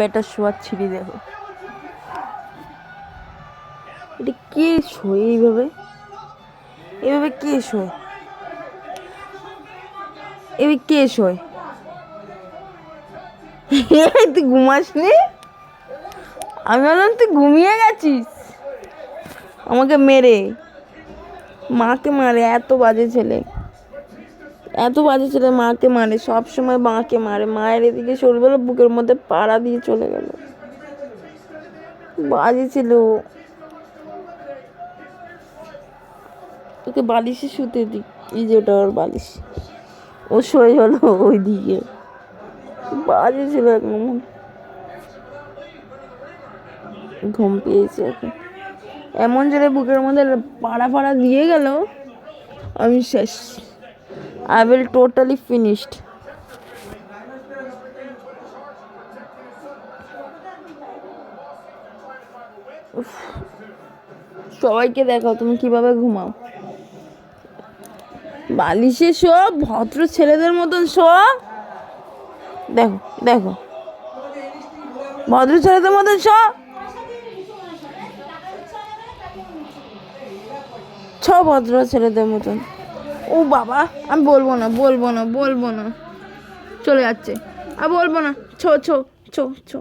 বেটা শোয়াচ্ছিলি দেখো। এটা কে শোয় এইভাবে? এভাবে কে শোয়? এইভাবে কে শোয়? তুই ঘুমাসনি? আমি ভাবলাম তুই ঘুমিয়ে গেছিস। আমাকে মেরে। মাকে মারে, এত বাজে ছেলে। এত বাজে ছেলে, মাকে মারে সব সময় মাকে মারে। মায়ের এদিকে শরীর বুকের মধ্যে পাড়া দিয়ে চলে গেল। বাজে ছিল। ওকে বালিশে শুতে দি এই যে ওটা ওর বালিশ। ও শোয় হলো ওই দিকে বাজে ছিল একদম ঘুম পেয়েছে এখন। এমন জোরে বুকের মধ্যে পাড়া পাড়া দিয়ে গেল, আমি শেষ। আই উইল টোটালি ফিনিশড সবাইকে দেখাও, তুমি কীভাবে ঘুমাও। বালিশে শো ভদ্র ছেলেদের মতন শো দেখো দেখো। ভদ্র ছেলেদের মতন শো ছ ভদ্র ছেলেদের মতন। ও বাবা, আমি বলব না বলব না বলব না। চলে যাচ্ছে। আর বলব না, ছো ছো ছো ছো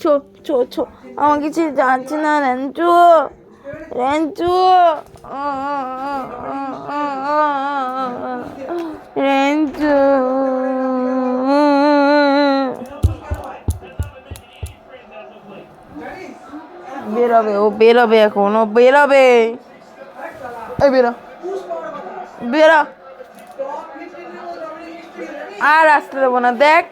ছো ছো ছো। আমার কিছু যাচ্ছে না র্যাঞ্চু র্যাঞ্চু র্যাঞ্চু বেরোবে, ও বেরোবে এখন, ও বেরোবে। এই বেরো। বেরো। আর আসতে দেবো না দেখ।